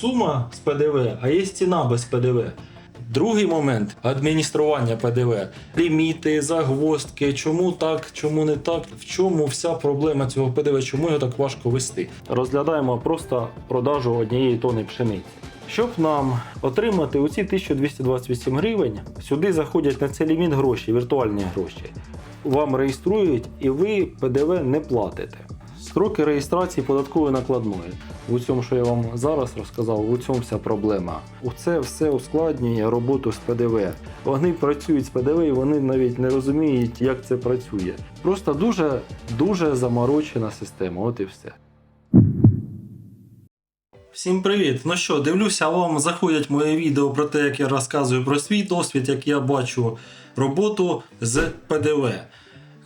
сума з ПДВ, а є ціна без ПДВ. Другий момент адміністрування ПДВ. Ліміти, загвоздки, чому так, чому не так, в чому вся проблема цього ПДВ, чому його так важко вести. Розглядаємо просто продажу однієї тони пшениці. Щоб нам отримати оці 1228 гривень, сюди заходять на цей ліміт гроші, віртуальні гроші. Вам реєструють і ви ПДВ не платите. Строки реєстрації податкової накладної. У цьому, що я вам зараз розказав, у цьому вся проблема. У Це все ускладнює роботу з ПДВ. Вони працюють з ПДВ і вони навіть не розуміють, як це працює. Просто дуже дуже заморочена система. От і все. Всім привіт! Ну що, дивлюся, вам заходять моє відео про те, як я розказую про свій досвід, як я бачу роботу з ПДВ.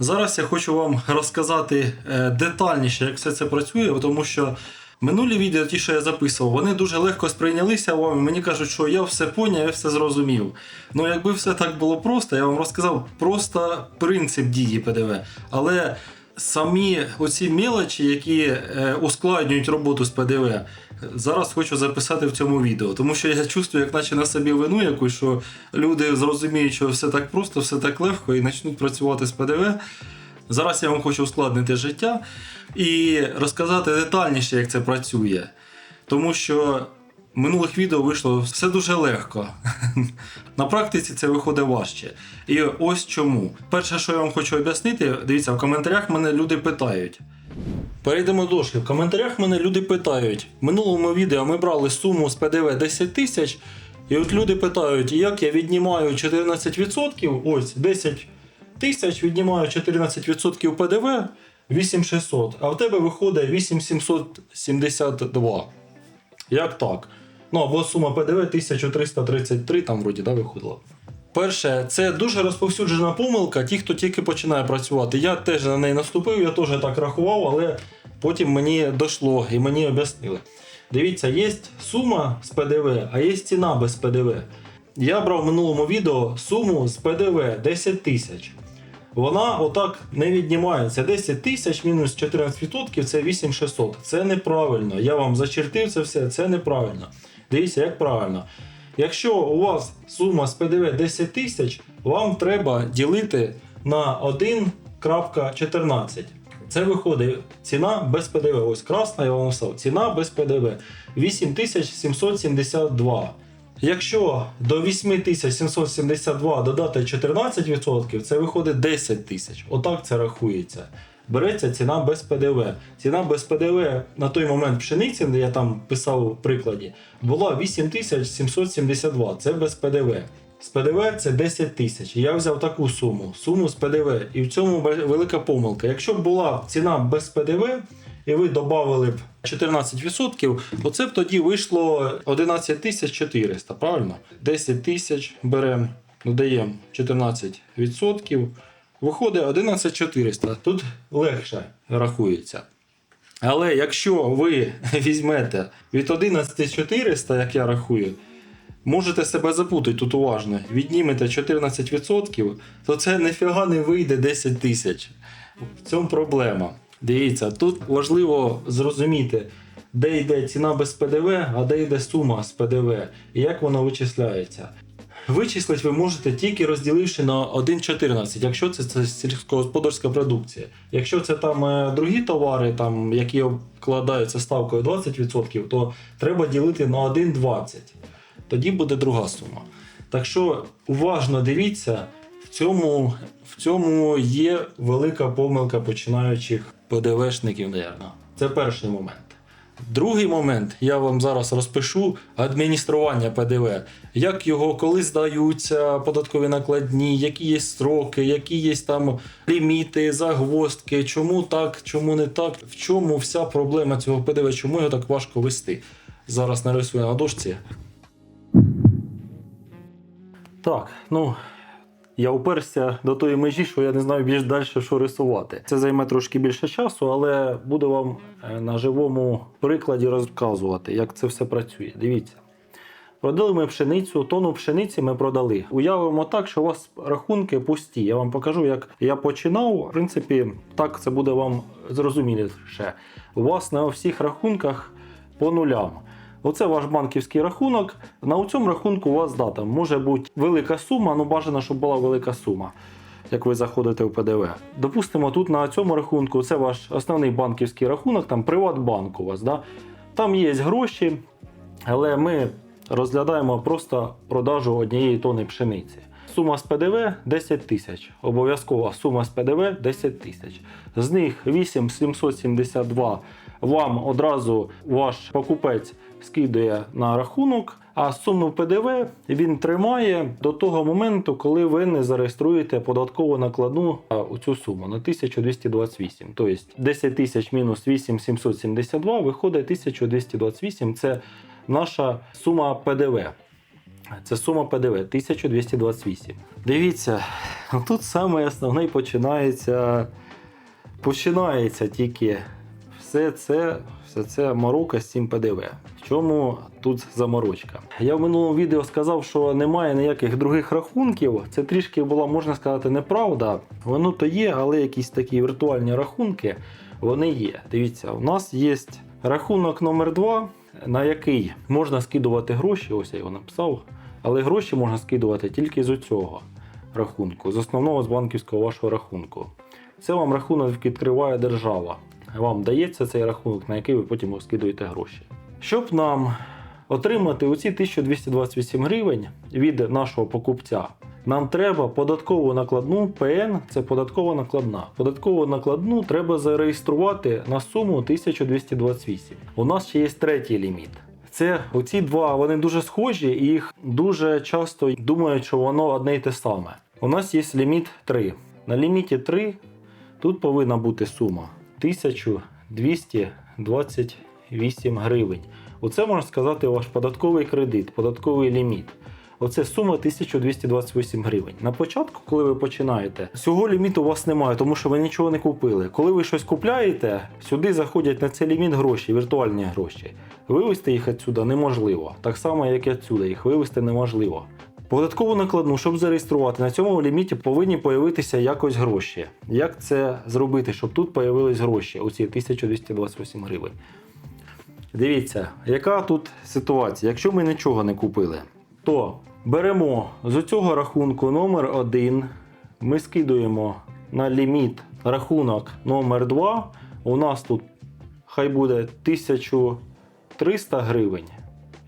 Зараз я хочу вам розказати е, детальніше, як все це працює, тому що минулі відео, ті, що я записував, вони дуже легко сприйнялися вам. Мені кажуть, що я все поняв, я все зрозумів. Ну, якби все так було просто, я вам розказав просто принцип дії ПДВ. Але самі оці мелочі, які е, ускладнюють роботу з ПДВ, зараз хочу записати в цьому відео. Тому що я чувствую, як наче на собі вину якусь, що люди зрозуміють, що все так просто, все так легко і почнуть працювати з ПДВ. Зараз я вам хочу ускладнити життя і розказати детальніше, як це працює. Тому що минулих відео вийшло все дуже легко. На практиці це виходить важче. І ось чому. Перше, що я вам хочу об'яснити, дивіться, в коментарях мене люди питають. Перейдемо до дошки. В коментарях мене люди питають. В минулому відео ми брали суму з ПДВ 10 тисяч. І от люди питають, як я віднімаю 14%, ось 10 тисяч, віднімаю 14% ПДВ 8600, а в тебе виходить 8772. Як так? Ну або сума ПДВ 1333 там вроді да, виходила. Перше, це дуже розповсюджена помилка, ті, хто тільки починає працювати. Я теж на неї наступив, я теж так рахував, але потім мені дійшло і мені об'яснили. Дивіться, є сума з ПДВ, а є ціна без ПДВ. Я брав в минулому відео суму з ПДВ 10 тисяч. Вона отак не віднімається. 10 тисяч мінус 14% це 8600. Це неправильно. Я вам зачертив це все, це неправильно. Дивіться, як правильно. Якщо у вас сума з ПДВ 10 тисяч, вам треба ділити на 1.14. Це виходить ціна без ПДВ. Ось красна, я вам написав. Ціна без ПДВ 8772. Якщо до 8772 додати 14%, це виходить 10 тисяч. Отак це рахується. Береться ціна без ПДВ. Ціна без ПДВ на той момент пшениці, де я там писав у прикладі, була 8772. Це без ПДВ. З ПДВ це 10 тисяч. Я взяв таку суму, суму з пДВ. І в цьому велика помилка. Якщо б була ціна без ПДВ, і ви додали б 14%, то це б тоді вийшло 11 тисяч 400, правильно? 10 тисяч беремо, додаємо 14%, виходить 11 400. Тут легше рахується. Але якщо ви візьмете від 11 400, як я рахую, можете себе запутати тут уважно. Віднімете 14%, то це ніфіга не вийде 10 тисяч. В цьому проблема. Дивіться, тут важливо зрозуміти, де йде ціна без ПДВ, а де йде сума з ПДВ і як воно вичисляється. Вичислити ви можете тільки розділивши на 1,14, якщо це, це сільськогосподарська продукція. Якщо це там е, другі товари, там, які обкладаються ставкою 20%, то треба ділити на 1,20. Тоді буде друга сума. Так що уважно дивіться, в цьому, в цьому є велика помилка починаючих ПДВшників, напевно. Це перший момент. Другий момент, я вам зараз розпишу адміністрування ПДВ. Як його, коли здаються податкові накладні, які є строки, які є там ліміти, загвоздки, чому так, чому не так, в чому вся проблема цього ПДВ, чому його так важко вести. Зараз нарисую на дошці. Так, ну я уперся до тої межі, що я не знаю більш далі, що рисувати. Це займе трошки більше часу, але буду вам е, на живому прикладі розказувати, як це все працює. Дивіться. Продали ми пшеницю, тонну пшениці ми продали. Уявимо так, що у вас рахунки пусті. Я вам покажу, як я починав. В принципі, так це буде вам зрозуміліше. У вас на всіх рахунках по нулям. Оце ваш банківський рахунок. На цьому рахунку у вас дата. Може бути велика сума, ну бажано, щоб була велика сума, як ви заходите в ПДВ. Допустимо, тут на цьому рахунку це ваш основний банківський рахунок, там Приватбанк у вас. Да? Там є гроші, але ми розглядаємо просто продажу однієї тони пшениці. Сума з ПДВ 10 тисяч. Обов'язкова сума з ПДВ 10 тисяч. З них 8772 вам одразу ваш покупець скидує на рахунок, а суму ПДВ він тримає до того моменту, коли ви не зареєструєте податкову накладну у цю суму на 1228. Тобто 10 тисяч мінус 8772 виходить 1228. Це наша сума ПДВ. Це сума ПДВ 1228. Дивіться, тут саме основне починається. Починається тільки все це, все це морока з цим ПДВ. В чому тут заморочка? Я в минулому відео сказав, що немає ніяких других рахунків. Це трішки була, можна сказати, неправда. Воно то є, але якісь такі віртуальні рахунки вони є. Дивіться, у нас є рахунок номер 2 на який можна скидувати гроші. Ось я його написав. Але гроші можна скидувати тільки з цього рахунку, з основного з банківського вашого рахунку. Це вам рахунок відкриває держава. Вам дається цей рахунок, на який ви потім скидуєте гроші. Щоб нам отримати оці 1228 гривень від нашого покупця, нам треба податкову накладну ПН, це податкова накладна. Податкову накладну треба зареєструвати на суму 1228. У нас ще є третій ліміт. Це оці два, вони дуже схожі, і їх дуже часто думають, що воно одне й те саме. У нас є ліміт 3. На ліміті 3 тут повинна бути сума 1228 гривень. Оце можна сказати ваш податковий кредит, податковий ліміт. Оце сума 1228 гривень. На початку, коли ви починаєте, цього ліміту у вас немає, тому що ви нічого не купили. Коли ви щось купляєте, сюди заходять на цей ліміт гроші, віртуальні гроші. Вивести їх відсюди неможливо. Так само, як і відсюди, їх вивести неможливо. Податкову накладну, щоб зареєструвати, на цьому ліміті повинні появитися якось гроші. Як це зробити, щоб тут появились гроші, оці 1228 гривень? Дивіться, яка тут ситуація. Якщо ми нічого не купили, то беремо з цього рахунку номер 1 ми скидуємо на ліміт рахунок номер 2 У нас тут хай буде 1300 гривень.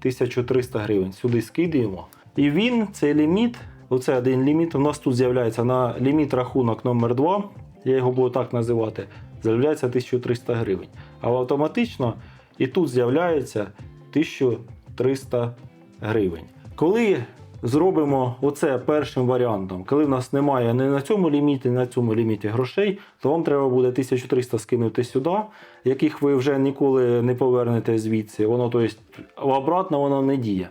1300 гривень сюди скидаємо. І він, цей ліміт, оце один ліміт, у нас тут з'являється на ліміт рахунок номер 2 я його буду так називати, з'являється 1300 гривень. А автоматично і тут з'являється 1300 гривень. Коли зробимо оце першим варіантом, коли в нас немає ні на цьому ліміті, ні на цьому ліміті грошей, то вам треба буде 1300 скинути сюди, яких ви вже ніколи не повернете звідси. Воно, тобто, обратно воно не діє.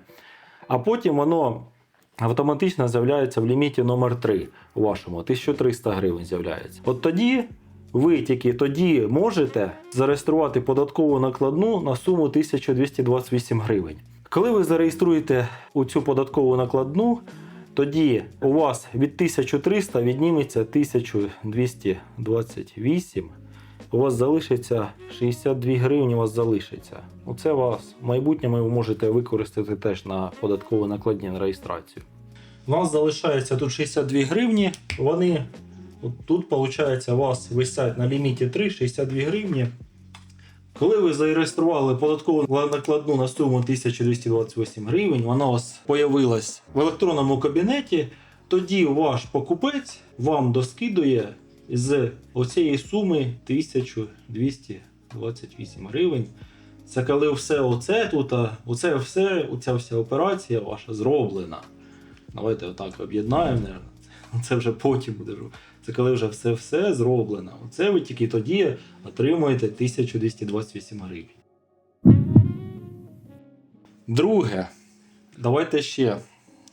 А потім воно автоматично з'являється в ліміті номер 3 у вашому 1300 гривень з'являється. От тоді ви тільки тоді можете зареєструвати податкову накладну на суму 1228 гривень. Коли ви зареєструєте у цю податкову накладну, тоді у вас від 1300 відніметься 1228. У вас залишиться 62 гривні, у вас залишиться. Оце вас в майбутньому ви можете використати теж на податкову накладні на реєстрацію. У нас залишається тут 62 гривні. Вони от тут, виходить, у вас висять на ліміті 3, 62 гривні. Коли ви зареєстрували податкову накладну на суму 1228 гривень, вона у вас появилась в електронному кабінеті, тоді ваш покупець вам доскидує з оцієї суми 1228 гривень. Це коли все оце тут, оце все, оця вся операція ваша зроблена. Давайте отак об'єднаємо. Це вже потім буде. Це коли вже все-все зроблено. Оце ви тільки тоді отримуєте 1228 гривень. Друге, давайте ще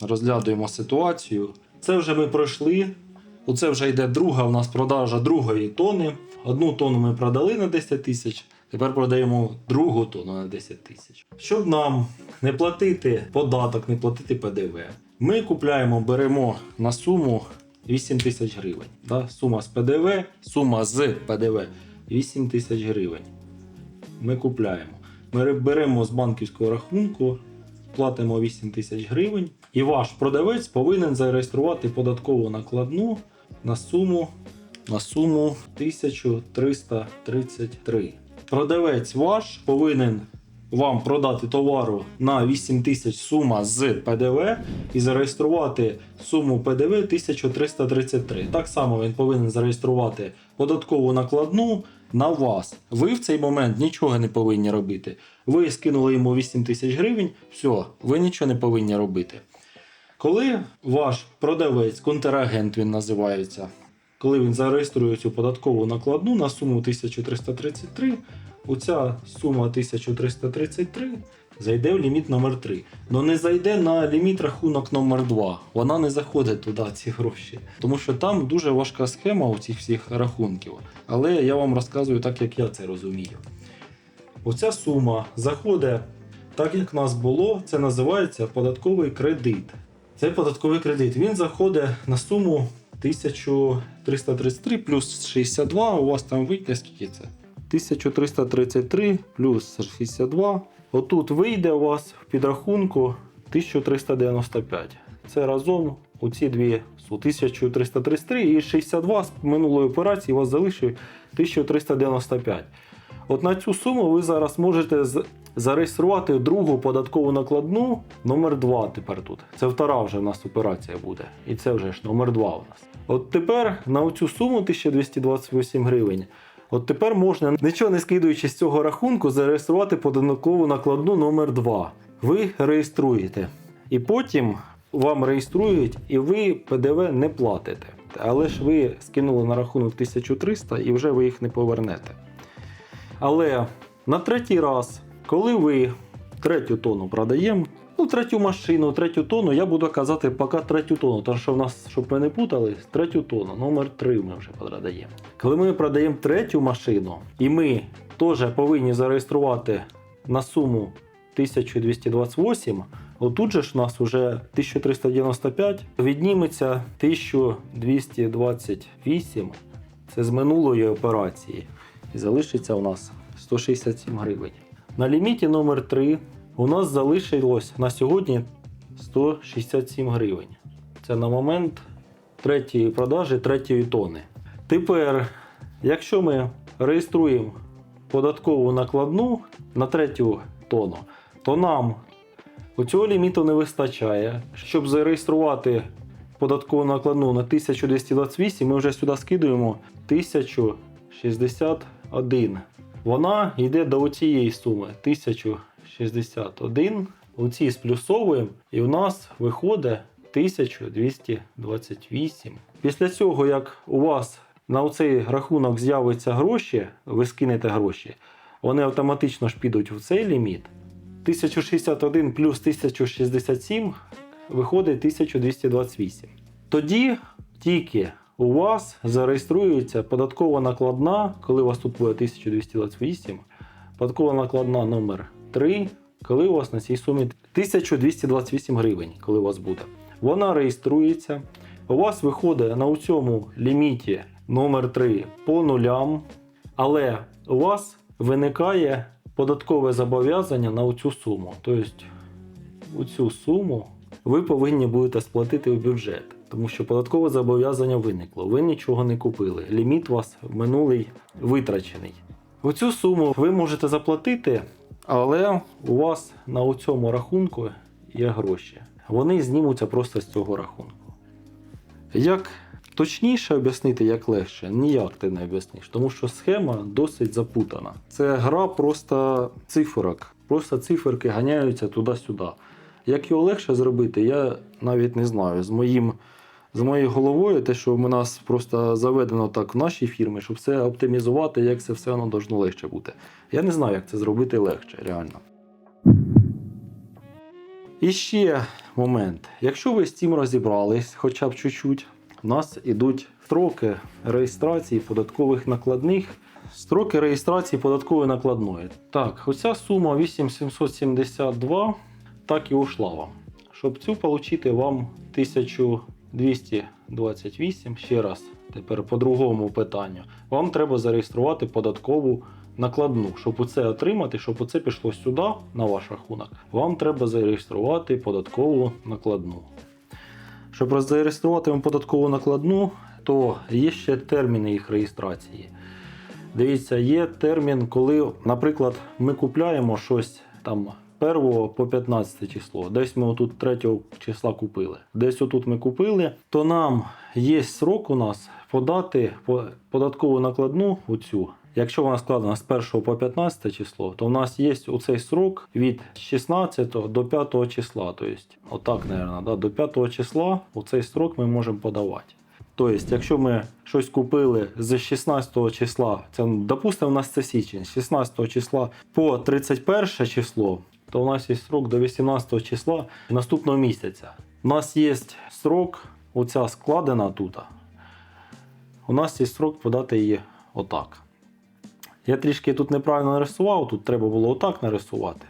розглядуємо ситуацію. Це вже ми пройшли. Оце вже йде друга у нас продажа другої тони. Одну тонну ми продали на 10 тисяч. Тепер продаємо другу тонну на 10 тисяч. Щоб нам не платити податок, не платити ПДВ, ми купляємо, беремо на суму 8 тисяч гривень. Да? Сума з ПДВ, сума з ПДВ 8 тисяч гривень. Ми купляємо. Ми беремо з банківського рахунку, платимо 8 тисяч гривень, і ваш продавець повинен зареєструвати податкову накладну на суму, на суму 1333. Продавець ваш повинен вам продати товару на 8 тисяч сума з ПДВ і зареєструвати суму ПДВ 1333. Так само він повинен зареєструвати податкову накладну на вас. Ви в цей момент нічого не повинні робити. Ви скинули йому 8 тисяч гривень, все, ви нічого не повинні робити. Коли ваш продавець, контрагент він називається, коли він зареєструє цю податкову накладну на суму 1333, оця сума 1333 зайде в ліміт номер 3 але не зайде на ліміт рахунок номер 2 Вона не заходить туди, ці гроші. Тому що там дуже важка схема у цих всіх рахунків. Але я вам розказую так, як я це розумію. Оця сума заходить так, як в нас було, це називається податковий кредит. Це податковий кредит. Він заходить на суму 1333 плюс 62. У вас там вийде скільки це? 1333 плюс 62. Отут вийде у вас в підрахунку 1395. Це разом у ці дві су 1333 і 62 з минулої операції у вас залишив 1395. От на цю суму ви зараз можете зареєструвати другу податкову накладну номер 2 тепер тут. Це втора вже в нас операція буде. І це вже ж номер 2 у нас. От тепер на цю суму 1228 гривень. От тепер можна, нічого не скидуючи з цього рахунку, зареєструвати податкову накладну номер 2 Ви реєструєте. І потім вам реєструють, і ви ПДВ не платите. Але ж ви скинули на рахунок 1300 і вже ви їх не повернете. Але на третій раз, коли ви третю тону продаємо, ну третю машину, третю тону, я буду казати поки третю тону, тому що в нас, щоб ми не путали, третю тону, номер 3 ми вже продаємо. Коли ми продаємо третю машину, і ми теж повинні зареєструвати на суму 1228, отут же ж у нас вже 1395, відніметься 1228, це з минулої операції. І залишиться у нас 167 гривень. На ліміті номер 3 у нас залишилось на сьогодні 167 гривень. Це на момент третьої продажі третьої тони. Тепер, якщо ми реєструємо податкову накладну на третю тону, то нам цього ліміту не вистачає. Щоб зареєструвати податкову накладну на 1228, ми вже сюди скидуємо 1061. Вона йде до цієї суми 1061. Оці сплюсовуємо, і в нас виходить 1228. Після цього, як у вас на цей рахунок з'явиться гроші, ви скинете гроші, вони автоматично ж підуть в цей ліміт. 1061 плюс 1067 виходить 1228. Тоді тільки у вас зареєструється податкова накладна, коли у вас тут буде 1228, податкова накладна номер 3, коли у вас на цій сумі 1228 гривень, коли у вас буде. Вона реєструється. У вас виходить на цьому ліміті номер 3 по нулям, але у вас виникає податкове зобов'язання на цю суму. Тобто, цю суму ви повинні будете сплатити в бюджет, тому що податкове зобов'язання виникло. Ви нічого не купили. Ліміт у вас минулий витрачений. Оцю суму ви можете заплатити, але у вас на цьому рахунку є гроші. Вони знімуться просто з цього рахунку. Як точніше об'яснити, як легше, ніяк ти не об'ясниш, тому що схема досить запутана. Це гра просто циферок. Просто циферки ганяються туди-сюди. Як його легше зробити, я навіть не знаю. З моїм. З моєю головою, те, що в нас просто заведено так в нашій фірмі, щоб все оптимізувати, як це все воно должно легше бути. Я не знаю, як це зробити легше, реально. І ще момент. Якщо ви з цим розібрались хоча б чуть-чуть, у нас ідуть строки реєстрації податкових накладних. Строки реєстрації податкової накладної. Так, оця сума 8772 так і ушла вам. Щоб цю отримати вам 1228, ще раз, тепер по другому питанню, вам треба зареєструвати податкову накладну, щоб оце отримати, щоб оце пішло сюди на ваш рахунок, вам треба зареєструвати податкову накладну. Щоб зареєструвати вам податкову накладну, то є ще терміни їх реєстрації. Дивіться, є термін, коли, наприклад, ми купляємо щось там 1 по 15 число. Десь ми отут 3 числа купили. Десь отут ми купили, то нам є срок у нас подати по- податкову накладну оцю. Якщо вона складена з 1 по 15 число, то в нас є оцей срок від 16 до 5 числа. Тобто, отак, мабуть, да, до 5 числа оцей срок ми можемо подавати. Тобто, якщо ми щось купили з 16 числа, це допустимо, у нас це січень, з 16 числа по 31 число, то у нас є срок до 18 числа наступного місяця. У нас є срок, оця складена тут. У нас є срок подати її отак. Я трішки тут неправильно нарисував, тут треба було отак нарисувати.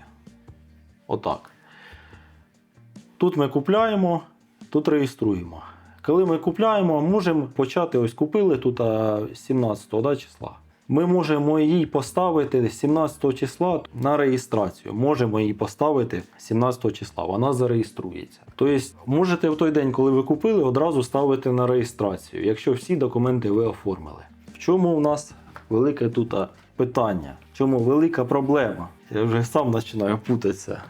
Отак. Тут ми купляємо, тут реєструємо. Коли ми купляємо, можемо почати, ось купили тут 17 да, числа. Ми можемо її поставити 17 числа на реєстрацію. Можемо її поставити 17 числа, вона зареєструється. Тобто, можете в той день, коли ви купили, одразу ставити на реєстрацію, якщо всі документи ви оформили. В чому у нас велике тут питання? В чому велика проблема? Я вже сам починаю путатися.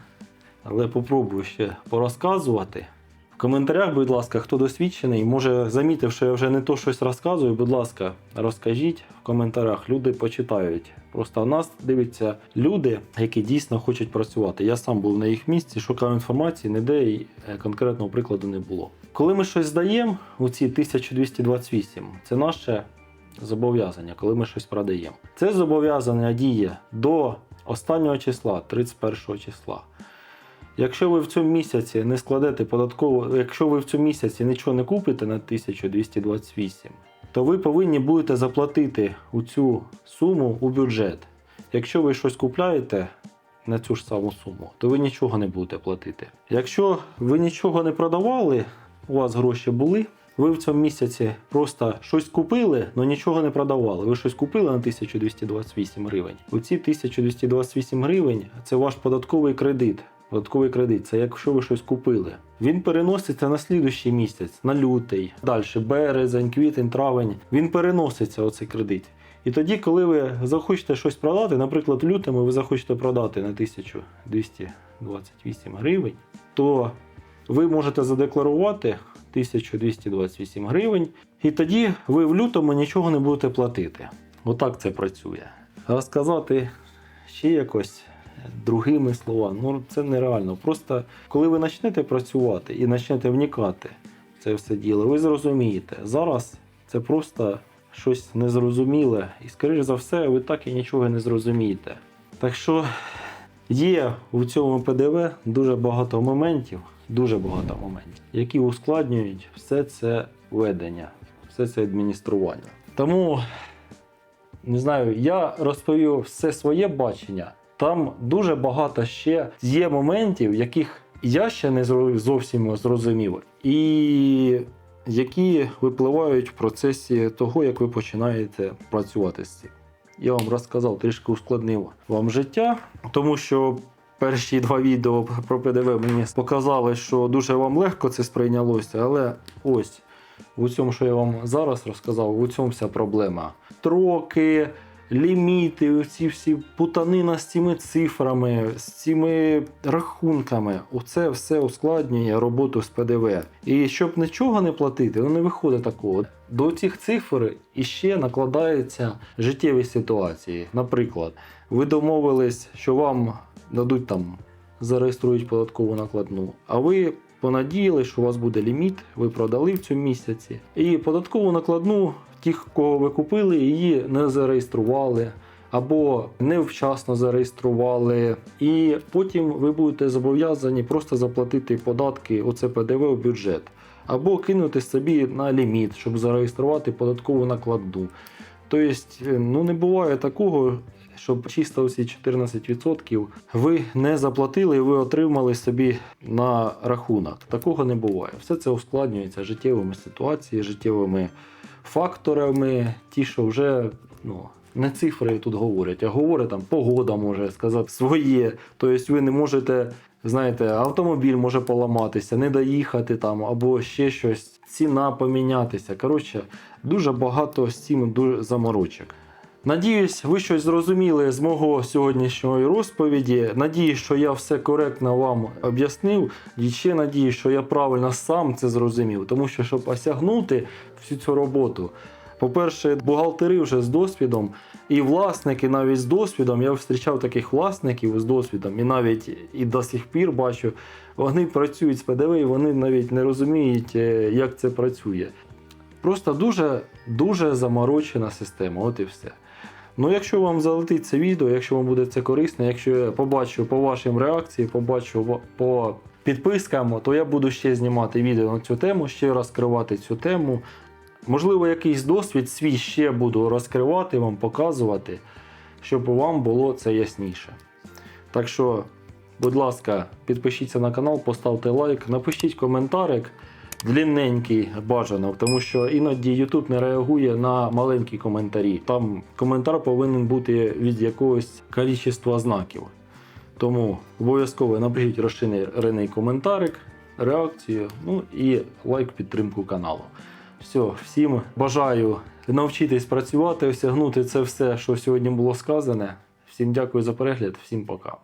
Але попробую ще порозказувати. В коментарях, будь ласка, хто досвідчений, може замітив, що я вже не то щось розказую, будь ласка, розкажіть в коментарях, люди почитають. Просто нас дивляться люди, які дійсно хочуть працювати. Я сам був на їх місці, шукав інформації, ніде і е, конкретного прикладу не було. Коли ми щось здаємо, у ці 1228, це наше зобов'язання, коли ми щось продаємо. Це зобов'язання діє до останнього числа, 31 числа. Якщо ви в цьому місяці не складете податкову, якщо ви в цьому місяці нічого не купите на 1228, то ви повинні будете заплатити у цю суму у бюджет. Якщо ви щось купляєте на цю ж саму суму, то ви нічого не будете платити. Якщо ви нічого не продавали, у вас гроші були. Ви в цьому місяці просто щось купили, але нічого не продавали. Ви щось купили на 1228 гривень. Оці 1228 гривень це ваш податковий кредит. Податковий кредит це якщо ви щось купили. Він переноситься на слідущий місяць, на лютий, далі березень, квітень, травень. Він переноситься оцей кредит. І тоді, коли ви захочете щось продати, наприклад, лютому ви захочете продати на 1228 гривень, то ви можете задекларувати 1228 гривень, і тоді ви в лютому нічого не будете платити. Отак це працює. Розказати ще якось другими словами, ну це нереально. Просто коли ви почнете працювати і почнете вникати в це все діло, ви зрозумієте. Зараз це просто щось незрозуміле, і, скоріш за все, ви так і нічого не зрозумієте. Так що є у цьому ПДВ дуже багато моментів, дуже багато моментів, які ускладнюють все це ведення, все це адміністрування. Тому не знаю, я розповів все своє бачення. Там дуже багато ще є моментів, яких я ще не зовсім зрозумів, і які випливають в процесі того, як ви починаєте працювати з цим. Я вам розказав, трішки ускладнив вам життя, тому що перші два відео про ПДВ мені показали, що дуже вам легко це сприйнялося, але ось у цьому, що я вам зараз розказав, у цьому вся проблема. Троки, ліміти, ці всі путанина з цими цифрами, з цими рахунками. Оце все ускладнює роботу з ПДВ. І щоб нічого не платити, ну не виходить такого. До цих цифр іще накладаються життєві ситуації. Наприклад, ви домовились, що вам дадуть там зареєструють податкову накладну, а ви понадіяли, що у вас буде ліміт, ви продали в цьому місяці. І податкову накладну тих, кого ви купили, її не зареєстрували. Або невчасно зареєстрували, і потім ви будете зобов'язані просто заплатити податки оце ПДВ у бюджет, або кинути собі на ліміт, щоб зареєструвати податкову накладну. Тобто, ну не буває такого, щоб чисто ці 14% ви не заплатили і ви отримали собі на рахунок. Такого не буває. Все це ускладнюється життєвими ситуаціями, життєвими факторами, ті, що вже ну, не цифри тут говорять, а говорить там погода може сказати своє. Тобто ви не можете, знаєте, автомобіль може поламатися, не доїхати там або ще щось, ціна помінятися. Коротше, дуже багато з цим дуже заморочок. Надіюсь, ви щось зрозуміли з мого сьогоднішньої розповіді. Надіюсь, що я все коректно вам об'яснив. І ще надіюсь, що я правильно сам це зрозумів. Тому що, щоб осягнути всю цю роботу, по-перше, бухгалтери вже з досвідом, і власники навіть з досвідом. Я зустрічав таких власників з досвідом, і навіть і до сих пір бачу, вони працюють з ПДВ, і вони навіть не розуміють, е, як це працює. Просто дуже дуже заморочена система, от і все. Ну, якщо вам залетить це відео, якщо вам буде це корисно, якщо я побачу по вашим реакціям, побачу по підпискам, то я буду ще знімати відео на цю тему, ще розкривати цю тему. Можливо, якийсь досвід свій ще буду розкривати вам, показувати, щоб вам було це ясніше. Так що, будь ласка, підпишіться на канал, поставте лайк, напишіть коментарик. Длинненький бажано, тому що іноді YouTube не реагує на маленькі коментарі. Там коментар повинен бути від якогось кількості знаків. Тому обов'язково напишіть розширений коментарик, реакцію, ну і лайк підтримку каналу. Все, всім бажаю навчитись працювати, осягнути це все, що сьогодні було сказане. Всім дякую за перегляд, всім пока.